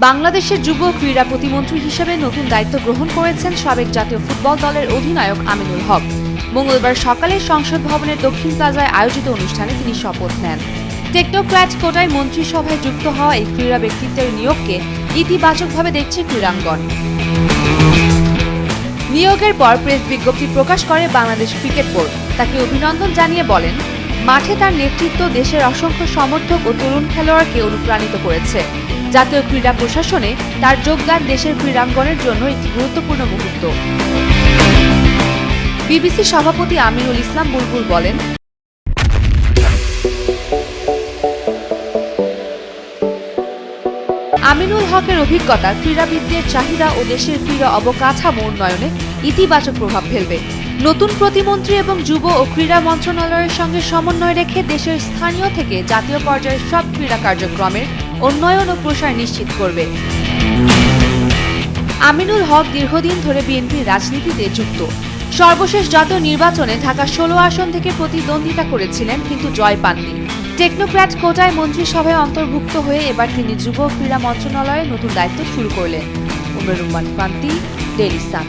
বাংলাদেশের যুব ক্রীড়া প্রতিমন্ত্রী হিসেবে নতুন দায়িত্ব গ্রহণ করেছেন সাবেক জাতীয় ফুটবল দলের অধিনায়ক আমিনুল হক। মঙ্গলবার সকালে সংসদ ভবনের দক্ষিণ প্লাজায় আয়োজিত অনুষ্ঠানে তিনি শপথ নেন। টেকনোক্র্যাট কোটায় মন্ত্রিসভায় যুক্ত হওয়া এই ক্রীড়া ব্যক্তিত্বের নিয়োগকে ইতিবাচকভাবে দেখছে ক্রীড়াঙ্গন। নিয়োগের পর প্রেস বিজ্ঞপ্তি প্রকাশ করে বাংলাদেশ ক্রিকেট বোর্ড। তাকে অভিনন্দন জানিয়ে বলেন, মাঠে তার নেতৃত্ব দেশের অসংখ্য সমর্থক ও তরুণ খেলোয়াড়কে অনুপ্রাণিত করেছে। জাতীয় ক্রীড়া প্রশাসনে তার যোগদান দেশের ক্রীড়াঙ্গনের জন্য একটি গুরুত্বপূর্ণ মুহূর্ত। বিবিসি সভাপতি আমিনুল ইসলাম বুলবুল বলেন, আমিনুল হকের অভিজ্ঞতা ক্রীড়াবিদদের চাহিদা ও দেশের ক্রীড়া অবকাঠামো উন্নয়নে ইতিবাচক প্রভাব ফেলবে। নতুন প্রতিমন্ত্রী এবং যুব ও ক্রীড়া মন্ত্রণালয়ের সঙ্গে সমন্বয় রেখে দেশের স্থানীয় থেকে জাতীয় পর্যায়ের সব ক্রীড়া কার্যক্রমের উন্নয়ন ও প্রসার নিশ্চিত করবে। আমিনুল হক দীর্ঘদিন ধরে বিএনপির রাজনীতিতে যুক্ত। সর্বশেষ জাতীয় নির্বাচনে ঢাকা ষোলো আসন থেকে প্রতিদ্বন্দ্বিতা করেছিলেন, কিন্তু জয় পাননি। টেকনোক্র্যাট কোটায় মন্ত্রিসভায় অন্তর্ভুক্ত হয়ে এবার তিনি যুব ক্রীড়া মন্ত্রণালয়ে নতুন দায়িত্ব শুরু করলেন। Umer Kanti daily sun.